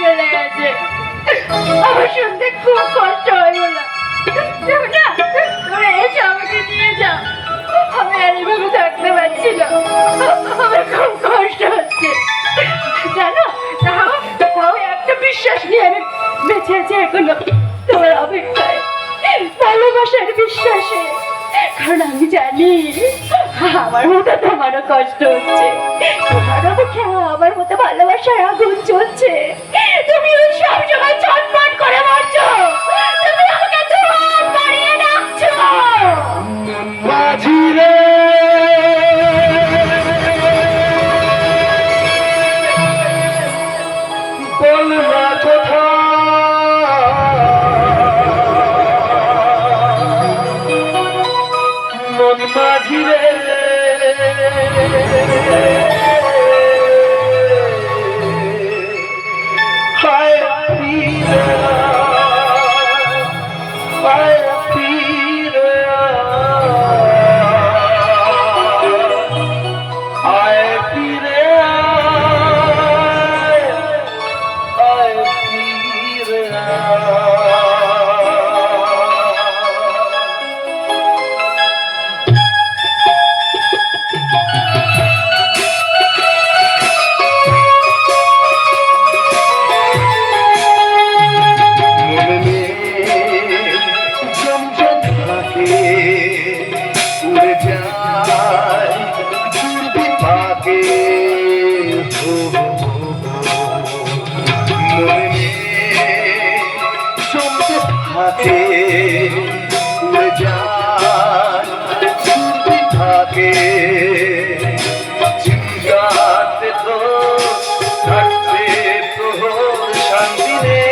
চলে গেছে। আমার শুনতে খুব কষ্ট হয় না আমি আর এভাবে থাকতে আমার খুব কষ্ট হচ্ছে। জানো তাও একটা বিশ্বাস নিয়ে আমি বেঁচে আছি এখনও। তোমার অপেক্ষায়। ভালোবাসার বিশ্বাসে। কারণ আমি জানি আমার মতো তোমারও কষ্ট হচ্ছে। তোমারও মুখে আমার মতো ভালোবাসার আগুন চলছে তুমি ওই সব সময় ছটফট করে মরছো। তুমি আমাকে তোমার বাড়িয়ে ডাকছো মাঝি থাকে। চিন্তাতে তো থাকতে তো শান্তি নেই।